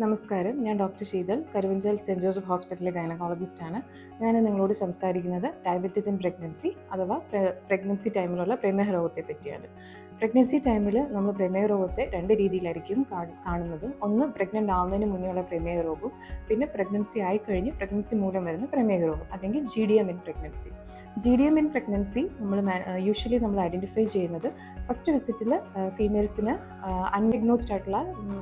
നമസ്കാരം. ഞാൻ doctor Sheetal Karuvanchal saint Joseph ഹോസ്പിറ്റലിലെ ഗൈനക്കോളജിസ്റ്റാണ്. ഞാൻ നിങ്ങളോട് സംസാരിക്കുന്നത് ഡയബറ്റീസ് ഇൻ പ്രഗ്നൻസി അഥവാ പ്രഗ്നൻസി ടൈമിലുള്ള പ്രമേഹ രോഗത്തെ പറ്റിയാണ്. പ്രഗ്നൻസി ടൈമിൽ നമ്മൾ പ്രമേഹ രോഗത്തെ രണ്ട് രീതിയിലായിരിക്കും കാണുന്നത്. ഒന്ന് പ്രഗ്നന്റ് ആവുന്നതിന് മുന്നേയുള്ള പ്രമേഹ രോഗവും പിന്നെ പ്രഗ്നൻസി ആയിക്കഴിഞ്ഞ് പ്രഗ്നൻസി മൂലം വരുന്ന പ്രമേഹ രോഗം അല്ലെങ്കിൽ G D M in pregnancy G D M in pregnancy നമ്മൾ യൂഷ്വലി നമ്മൾ ഐഡന്റിഫൈ ചെയ്യുന്നത് ഫസ്റ്റ് വിസിറ്റിൽ ഫീമെയിൽസിന് അൺഡിഗ്നോസ്ഡ് ആയിട്ടുള്ള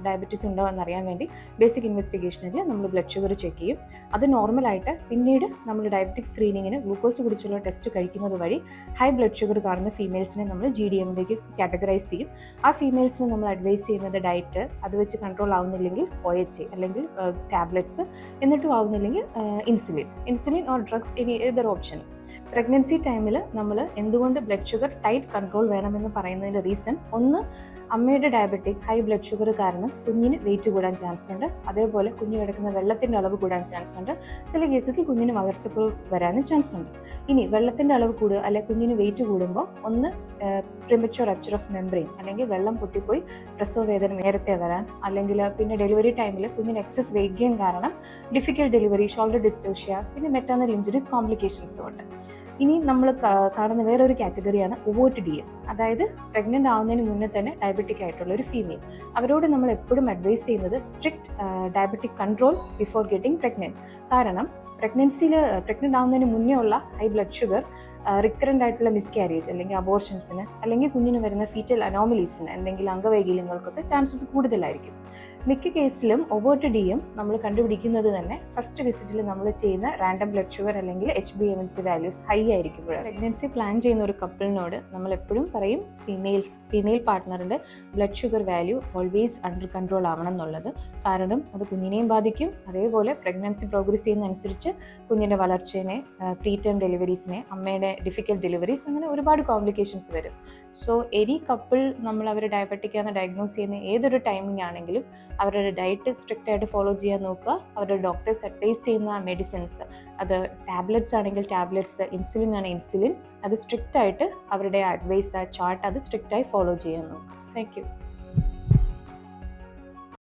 ഡയബറ്റീസ് ഉണ്ടോ എന്നറിയാൻ വേണ്ടി ബേസിക് ഇൻവെസ്റ്റിഗേഷനിൽ നമ്മൾ ബ്ലഡ് ഷുഗർ ചെക്ക് ചെയ്യും. അത് നോർമലായിട്ട് പിന്നീട് നമ്മൾ ഡയബറ്റിക് സ്ക്രീനിങ്ങിന് ഗ്ലൂക്കോസ് കുടിച്ചുള്ള ടെസ്റ്റ് കഴിക്കുന്നത് വഴി ഹൈ ബ്ലഡ് ഷുഗർ കാണുന്ന ഫീമെയിൽസിനെ നമ്മൾ ജി ഡി എമ്മിലേക്ക് കാറ്റഗറൈസ് ചെയ്യും. ആ ഫീമെയിൽസിന് നമ്മൾ അഡ്വൈസ് ചെയ്യുന്നത് ഡയറ്റ് അത് വെച്ച് കൺട്രോൾ ആവുന്നില്ലെങ്കിൽ ഒ എച്ച് അല്ലെങ്കിൽ ടാബ്ലറ്റ്സ് എന്നിട്ടും ആവുന്നില്ലെങ്കിൽ ഇൻസുലിൻ ഇൻസുലിൻ ഓർ ഡ്രഗ്സ് ഇനി ഏതൊരു ഓപ്ഷൻ പ്രഗ്നൻസി ടൈമിൽ നമ്മൾ എന്തുകൊണ്ട് ബ്ലഡ് ഷുഗർ ടൈറ്റ് കൺട്രോൾ വേണമെന്ന് പറയുന്നതിന്റെ റീസൺ ഒന്ന് അമ്മയുടെ ഡയബറ്റിക് ഹൈ ബ്ലഡ് ഷുഗർ കാരണം കുഞ്ഞിന് വെയിറ്റ് കൂടാൻ ചാൻസ് ഉണ്ട്. അതേപോലെ കുഞ്ഞ് കിടക്കുന്ന വെള്ളത്തിന്റെ അളവ് കൂടാൻ ചാൻസ് ഉണ്ട്. ചില കേസിൽ കുഞ്ഞിന് വളർച്ചക്കുറവ് വരാനും ചാൻസ് ഉണ്ട്. ഇനി വെള്ളത്തിന്റെ അളവ് കൂടുക അല്ലെങ്കിൽ കുഞ്ഞിന് വെയിറ്റ് കൂടുമ്പോൾ ഒന്ന് പ്രിമച്വർ റപ്ചർ ഓഫ് മെംബ്രെയിൻ അല്ലെങ്കിൽ വെള്ളം പൊട്ടിപ്പോയി പ്രസവ വേദന നേരത്തെ വരാൻ അല്ലെങ്കിൽ പിന്നെ ഡെലിവറി ടൈമിൽ കുഞ്ഞിന് എക്സസ് വെയിറ്റ് കാരണം ഡിഫിക്കൽട്ട് ഡെലിവറി ഷോൾഡർ ഡിസ്റ്റോഷ്യ പിന്നെ മെറ്റർണൽ ഇഞ്ചുറീസ് കോംപ്ലിക്കേഷൻസും ഉണ്ട്. ഇനി നമ്മൾ കാണുന്ന വേറൊരു കാറ്റഗറിയാണ് ഒവോട്ട് ഡി എം അതായത് പ്രഗ്നന്റ് ആവുന്നതിന് മുന്നേ തന്നെ ഡയബറ്റിക് ആയിട്ടുള്ള ഒരു ഫീമെയിൽ അവരോട് നമ്മൾ എപ്പോഴും അഡ്വൈസ് ചെയ്യുന്നത് strict diabetic control before getting pregnant കാരണം പ്രഗ്നൻസിയിൽ പ്രഗ്നന്റ് ആവുന്നതിന് മുന്നേ ഉള്ള ഹൈ ബ്ലഡ് ഷുഗർ റിക്കറന്റ് ആയിട്ടുള്ള മിസ്കാരേജ് അല്ലെങ്കിൽ അബോർഷൻസിന് അല്ലെങ്കിൽ കുഞ്ഞിന് വരുന്ന ഫീറ്റൽ അനോമലീസിന് എന്തെങ്കിലും അംഗവൈകല്യങ്ങൾക്കൊക്കെ ചാൻസസ് കൂടുതലായിരിക്കും. മിക്ക കേസിലും ഒബോട്ട് ഡി എം നമ്മൾ കണ്ടുപിടിക്കുന്നത് തന്നെ ഫസ്റ്റ് വിസിറ്റിൽ നമ്മൾ ചെയ്യുന്ന റാൻഡം ബ്ലഡ് ഷുഗർ അല്ലെങ്കിൽ H B M N C values high ആയിരിക്കുമ്പോഴാണ്. Pregnancy plan ചെയ്യുന്ന ഒരു കപ്പിളിനോട് നമ്മൾ എപ്പോഴും പറയും females female പാർട്ട്ണറിന്റെ blood sugar value always under control ആവണം എന്നുള്ളത്. കാരണം അത് കുഞ്ഞിനെയും ബാധിക്കും. അതേപോലെ പ്രഗ്നൻസി പ്രോഗ്രസ് ചെയ്യുന്നതനുസരിച്ച് കുഞ്ഞിന്റെ വളർച്ചേനെ പ്രീ ടേം ഡെലിവറീസിനെ അമ്മയുടെ ഡിഫിക്കൽട്ട് ഡെലിവറീസ് അങ്ങനെ ഒരുപാട് കോംപ്ലിക്കേഷൻസ് വരും. സോ എനി കപ്പിൾ നമ്മൾ അവരെ ഡയബറ്റിക് ആണെന്ന് ഡയഗ്നോസ് ചെയ്യുന്ന ഏതൊരു ടൈമിംഗ് ആണെങ്കിലും അവരുടെ ഡയറ്റ് സ്ട്രിക്റ്റ് ആയിട്ട് ഫോളോ ചെയ്യാൻ നോക്കുക. അവരുടെ ഡോക്ടേഴ്സ് അഡ്വൈസ് ചെയ്യുന്ന മെഡിസിൻസ് അത് ടാബ്ലറ്റ്സ് ആണെങ്കിൽ ടാബ്ലറ്റ്സ് ഇൻസുലിൻ ആണ് ഇൻസുലിൻ അത് സ്ട്രിക്റ്റ് ആയിട്ട് അവരുടെ അഡ്വൈസ് ചാർട്ട് അത് സ്ട്രിക്റ്റ് ആയി ഫോളോ ചെയ്യാൻ നോക്കുക. താങ്ക്